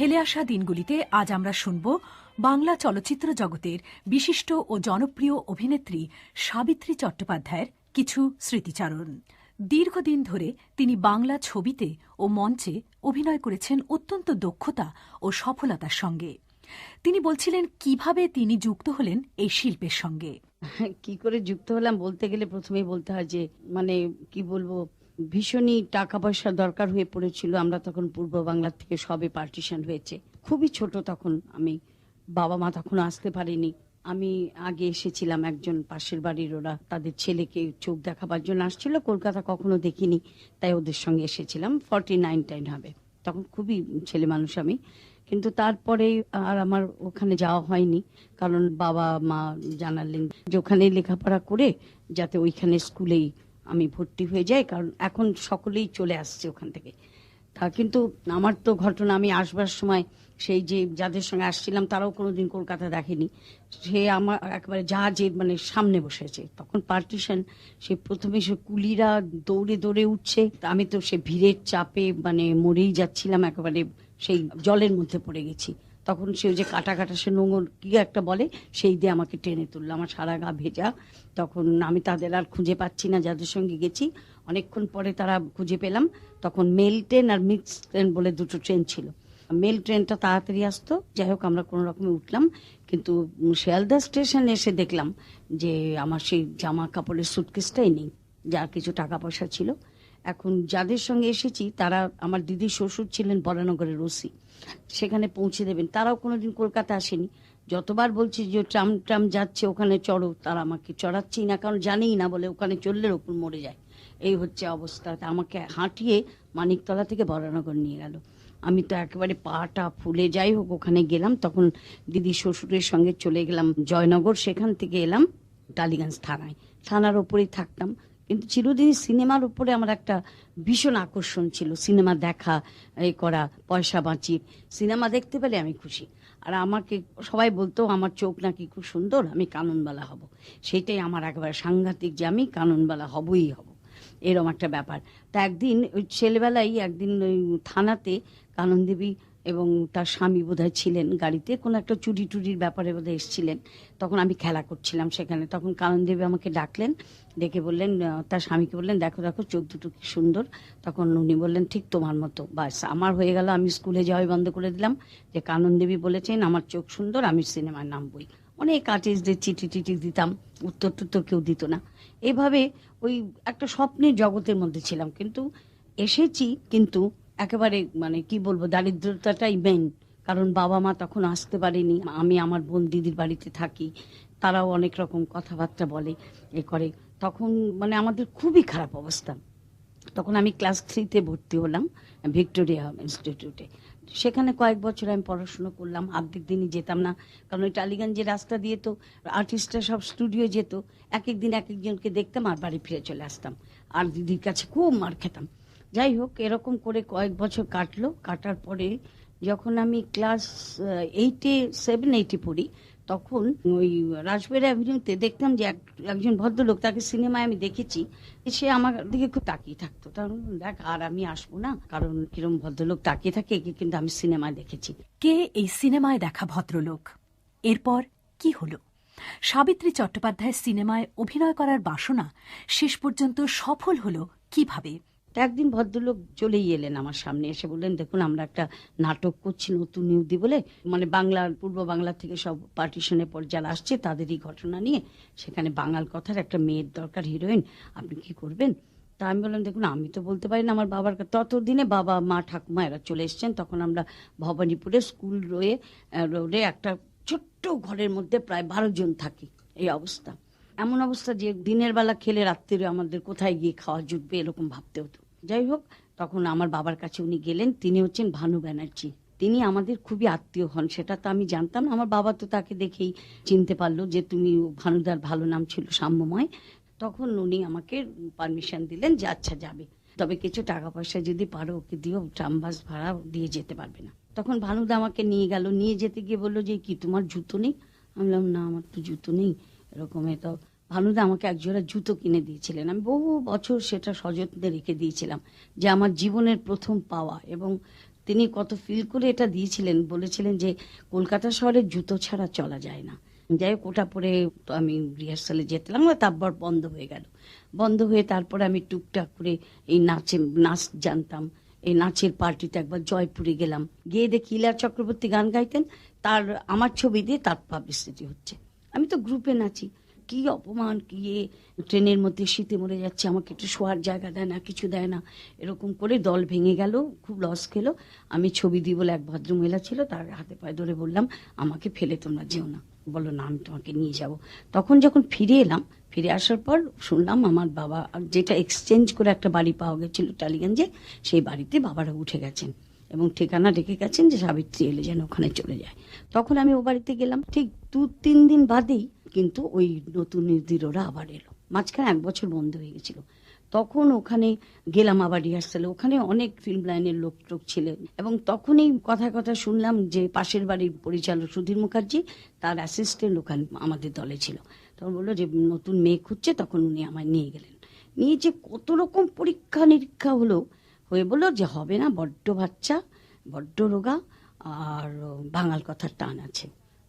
ফেলে আসা দিনগুলিতে আজ আমরা শুনব বাংলা চলচ্চিত্র জগতের বিশিষ্ট ও জনপ্রিয় অভিনেত্রী সাবিত্রী চট্টোপাধ্যায়ের কিছু স্মৃতিচারণ। দীর্ঘদিন ধরে তিনি বাংলা ছবিতে ও মঞ্চে অভিনয় করেছেন অত্যন্ত দক্ষতা ও সফলতার সঙ্গে। তিনি বলছিলেন, কীভাবে তিনি যুক্ত হলেন এই শিল্পের সঙ্গে? কি করে যুক্ত হলাম বলতে গেলে প্রথমেই বলতে হয় যে মানে কি বলব ভীষণই টাকা পয়সা দরকার হয়ে পড়েছিল। আমরা তখন পূর্ব বাংলার থেকে সবে পার্টিশন হয়েছে। খুবই ছোট তখন আমি। বাবা মা তখন আসতে পারেনি। আমি আগে এসেছিলাম একজন পাশের বাড়ির ওরা তাদের ছেলেকে চোখ দেখাবার জন্য আসছিল। কলকাতা কখনো দেখিনি, তাই ওদের সঙ্গে এসেছিলাম। ফর্টি নাইন টাইন হবে। তখন খুবই ছেলে মানুষ আমি। কিন্তু তারপরে আর আমার ওখানে যাওয়া হয়নি। কারণ বাবা মা জানালেন যে ওখানে লেখাপড়া করে যাতে ওইখানে স্কুলেই আমি ভর্তি হয়ে যাই, কারণ এখন সকলেই চলে আসছে ওখান থেকে। তা কিন্তু আমার তো ঘটনা, আমি আসবার সময় সেই যে যাদের সঙ্গে আসছিলাম, তারাও কোনোদিন কলকাতা দেখেনি। সে আমার একেবারে জাহাজের মানে সামনে বসেছে। তখন পার্টিশন সে প্রথমে সে কুলিরা দৌড়ে দৌড়ে উঠছে। আমি তো সে ভিড়ের চাপে মানে মরেই যাচ্ছিলাম, একেবারে সেই জলের মধ্যে পড়ে গেছি। তখন সে যে কাটা কাটা সে নোংর কি একটা বলে, সেই দিয়ে আমাকে টেনে তুললো, আমার সারা গা ভেজা। তখন আমি তাদের আর খুঁজে পাচ্ছি না, যাদের সঙ্গে গেছি। অনেকক্ষণ পরে তারা খুঁজে পেলাম। তখন মেল ট্রেন আর মিক্স ট্রেন বলে দুটো ট্রেন ছিল। মেল ট্রেনটা তাড়াতাড়ি আসতো, যাই হোক আমরা কোনো রকমে উঠলাম। কিন্তু শিয়ালদা স্টেশনে এসে দেখলাম যে আমার সেই জামা কাপড়ের সুটকেসটাই নেই, যার কিছু টাকা পয়সা ছিল। এখন যাদের সঙ্গে এসেছি, তারা আমার দিদির শ্বশুর ছিলেন বরানগরের ওসি। সেখানে পৌঁছে দেবেন। তারাও কোনোদিন কলকাতা আসেনি। যতবার বলছি যে ট্রাম ট্রাম যাচ্ছে, ওখানে চড়ো, তারা আমাকে চড়াচ্ছেই না, কারণ জানেই না বলে ওখানে চললে ওপর মরে যায়। এই হচ্ছে অবস্থা। আমাকে হাঁটিয়ে মানিকতলা থেকে বরানগর নিয়ে গেল। আমি তো একেবারে পাটা ফুলে যাই হোক, ওখানে গেলাম। তখন দিদি শ্বশুরের সঙ্গে চলে গেলাম জয়নগর। সেখান থেকে এলাম টালিগঞ্জ থানায়। থানার ওপরেই থাকতাম। কিন্তু চিরদিন সিনেমার উপরে আমার একটা ভীষণ আকর্ষণ ছিল, সিনেমা দেখা এই করা, পয়সা বাঁচিয়ে। সিনেমা দেখতে পেলে আমি খুশি। আর আমাকে সবাই বলতো, আমার চোখ নাকি খুব সুন্দর, আমি কাননবালা হব। সেটাই আমার একবার সাংঘাতিক যে আমি কাননবালা হবই হব। এরম একটা ব্যাপার। তা একদিন ওই ছেলেবেলায় একদিন ওই থানাতে কানন দেবী এবং তার স্বামী বোধহয় ছিলেন গাড়িতে। কোনো একটা চুরি টুরির ব্যাপারে বোধহয় এসেছিলেন। তখন আমি খেলা করছিলাম সেখানে। তখন কানন দেবী আমাকে ডাকলেন, ডেকে বললেন তার স্বামীকে বললেন, দেখো দেখো চোখ দুটো কি সুন্দর। তখন উনি বললেন, ঠিক তোমার মতো। বাস আমার হয়ে গেল, আমি স্কুলে যাওয়াই বন্ধ করে দিলাম। যে কানন দেবী বলেছেন, আমার চোখ সুন্দর, আমি সিনেমার নামবই অনেক আর্টিস্টদের চিঠি টিঠি দিতাম, উত্তর টুত্তর কেউ দিত না। এভাবে ওই একটা স্বপ্নের জগতের মধ্যে ছিলাম। কিন্তু এসেছি, কিন্তু একেবারে মানে কি বলব, দারিদ্রতাটাই মেন কারণ বাবা মা তখন আসতে পারেনি, আমি আমার বোন দিদির বাড়িতে থাকি, তারাও অনেক রকম কথাবার্তা বলে, এ করে। তখন মানে আমাদের খুবই খারাপ অবস্থা। তখন আমি ক্লাস থ্রিতে ভর্তি হলাম, ভিক্টোরিয়া ইনস্টিটিউটে সেখানে কয়েক বছর আমি পড়াশুনো করলাম অর্ধেক দিনই যেতাম না, কারণ ওই টালিগঞ্জের রাস্তা দিয়ে তো আর্টিস্টরা সব স্টুডিও যেত এক এক দিন এক একজনকে দেখতাম আর বাড়ি ফিরে চলে আসতাম। আর দিদির কাছে খুব মার খেতাম। যাই হোক, এরকম করে কয়েক বছর কাটলো। কাটার পরে যখন আমি ক্লাস এইটে সেভেন এইটে পড়ি, তখন ওই রাজবের অ্যাভিনিউতে দেখতাম যে এক- একজন ভদ্রলোক তাকে সিনেমায় আমি দেখেছি। সে আমার দিকে খুব তাকিয়ে থাকতো। তখন দেখ, আর আমি আসব না, কারণ কিরম ভদ্রলোক তাকিয়ে থাকে, একে কিন্তু আমি সিনেমায় দেখেছি। কে এই সিনেমায় দেখা ভদ্রলোক? এরপর কি হলো? সাবিত্রী চট্টোপাধ্যায় সিনেমায় অভিনয় করার বাসনা শেষ পর্যন্ত সফল হলো কীভাবে? একদিন ভদ্রলোক চলেই এলেন আমার সামনে, এসে বললেন, দেখুন, আমরা একটা নাটক করছি নতুন নিউদি বলে। মানে বাংলার, পূর্ব বাংলা থেকে সব পার্টিশনের পর যারা আসছে তাদেরই ঘটনা নিয়ে সেখানে বাঙাল কথার একটা মেয়ের দরকার হিরোইন। আপনি কি করবেন? তা আমি বললাম, দেখুন, আমি তো বলতে পারি না আমার বাবার ততদিনে বাবা, মা, ঠাকুমা এরা চলে এসছেন। তখন আমরা ভবানীপুরে স্কুল রয়ে রোডে একটা ছোট্ট ঘরের মধ্যে প্রায় বারো জন থাকি। এই অবস্থা। এমন অবস্থা যে দিনের বেলা খেলে রাত্রিরে আমাদের কোথায় গিয়ে খাওয়া জুটবে এরকম ভাবতে হতো। যাই হোক, তখন আমার বাবার কাছে উনি গেলেন, তিনি হচ্ছেন ভানু ব্যানার্জি। তিনি আমাদের খুবই আত্মীয় হন, সেটা তো আমি জানতাম আমার বাবা তো তাকে দেখেই চিনতে পারল যে তুমি ভানুদার ভালো নাম ছিল সাম্যময়। তখন উনি আমাকে পারমিশন দিলেন যে আচ্ছা যাবে। তবে কিছু টাকা পয়সা যদি পারো, ওকে দিও ট্রাম বাস ভাড়া দিয়ে যেতে পারবে না। তখন ভানুদা আমাকে নিয়ে গেল। নিয়ে যেতে গিয়ে বলল যে, কি তোমার জুতো নেই? আমি বললাম, না, আমার তো জুতো নেই। এরকম তো ভানুদা আমাকে একজোড়া জুতো কিনে দিয়েছিলেন। আমি বহু বছর সেটা সযত্নে রেখে দিয়েছিলাম যে আমার জীবনের প্রথম পাওয়া এবং তিনি কত ফিল করে এটা দিয়েছিলেন, বলেছিলেন যে কলকাতা শহরে জুতো ছাড়া চলা যায় না। যাই হোক, ওটা পরে আমি রিহার্সালে যেতাম তারপর বন্ধ হয়ে গেল। বন্ধ হয়ে তারপরে আমি টুকটাক করে এই নাচে, নাচ জানতাম। এই নাচের পার্টিতে একবার জয়পুরে গেলাম। গিয়ে দেখি ইলা চক্রবর্তী গান গাইতেন, তার, আমার ছবি দিয়ে তার পাবলিসিটি হচ্ছে। আমি তো গ্রুপে নাচি। কি অপমান, কি এ ট্রেনের মধ্যে শীতে মরে যাচ্ছে, আমাকে একটু শোয়ার জায়গা দেয় না, কিছু দেয় না। এরকম করে দল ভেঙে গেল, খুব লস খেলো। আমি ছবি দিই বলে এক ভদ্রমহিলা ছিল, তার হাতে পায়ে ধরে বললাম, আমাকে ফেলে তোমরা যেও না। বলো না, আমি তোমাকে নিয়ে যাব। তখন যখন ফিরে এলাম, ফিরে আসার পর শুনলাম আমার বাবা যেটা এক্সচেঞ্জ করে একটা বাড়ি পাওয়া গেছিল টালিগঞ্জে, সেই বাড়িতে বাবারা উঠে গেছেন। এবং ঠিকানা রেখে গেছেন যে সাবিত্রী এলে যেন ওখানে চলে যায়। তখন আমি ও বাড়িতে গেলাম। ঠিক দু, তিন দিন বাদেই কিন্তু ওই নতুন নির্দিরোরা আবার এলো। মাঝখানে এক বছর বন্ধ হয়ে গেছিল। তখন ওখানে গেলাম আবার রিহার্সালে ওখানে অনেক ফিল্ম লাইনের লোক টোক ছিলেন। এবং তখনই কথা কথা শুনলাম যে পাশের বাড়ির পরিচালক সুধীর মুখার্জি, তার অ্যাসিস্ট্যান্ট ওখানে আমাদের দলে ছিল। তখন বলল যে, নতুন মেয়ে খুঁজছে। তখন উনি আমায় নিয়ে গেলেন। নিয়ে যে কত রকম পরীক্ষা নিরীক্ষা হলো হয়ে বলল যে হবে না, বড্ড বাচ্চা, বড্ড রোগা, আর বাঙাল কথার টান আছে।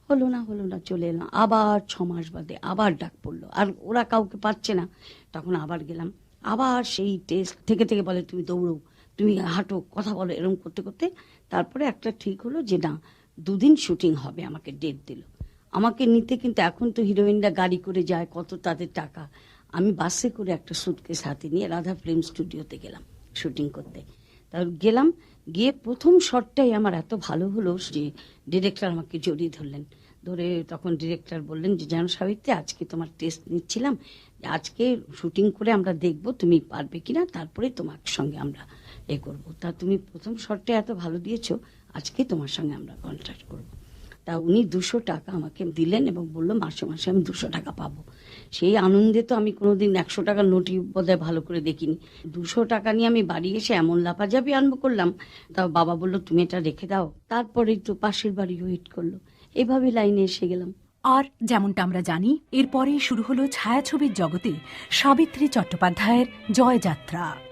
হলো না হলো না, চলে এলাম আবার ছ মাস বাদে আবার ডাক পড়ল। আর ওরা কাউকে পাচ্ছে না। তখন আবার গেলাম। আবার সেই টেস্ট থেকে থেকে বলে, তুমি দৌড়ো, তুমি হাঁটো, কথা বলো এরকম করতে করতে তারপরে একটা ঠিক হলো যে না, দুদিন শুটিং হবে আমাকে ডেট দিল। আমাকে নিতে কিন্তু এখন তো হিরোইনরা গাড়ি করে যায়, কত তাদের টাকা। আমি বাসে করে একটা সুটকেস হাতে নিয়ে রাধা ফিল্ম স্টুডিওতে গেলাম। শুটিং করতে। তার গেলাম, গিয়ে প্রথম শটটাই আমার এত ভালো হলো যে ডিরেক্টর আমাকে জড়িয়ে ধরলেন। ধরে তখন ডিরেক্টর বললেন যে যেন সাবিত্রী, আজকে তোমার টেস্ট নিচ্ছিলাম। আজকে শুটিং করে আমরা দেখব তুমি পারবে কিনা, তারপরে তোমার সঙ্গে আমরা এ করব। তা তুমি প্রথম শটটা এত ভালো দিয়েছ, আজকে তোমার সঙ্গে আমরা কন্ট্রাক্ট করব। তা উনি দুশো টাকা আমাকে দিলেন এবং বলল, মাসে মাসে আমি দুশো টাকা পাবো। সেই আনন্দে তো আমি কোনোদিন একশো টাকার নোটি বোধহয় ভালো করে দেখিনি। দুশো টাকা নিয়ে আমি বাড়ি এসে এমন লাফাঝাপি আরম্ভ করলাম তা বাবা বলল, তুমি এটা রেখে দাও। তারপরে তো পাশের বাড়ি ওয়েট করল। এভাবে লাইনে এসে গেলাম। আর যেমনটা আমরা জানি, এরপরেই শুরু হলো ছায়াছবির জগতে সাবিত্রী চট্টোপাধ্যায়ের জয়যাত্রা।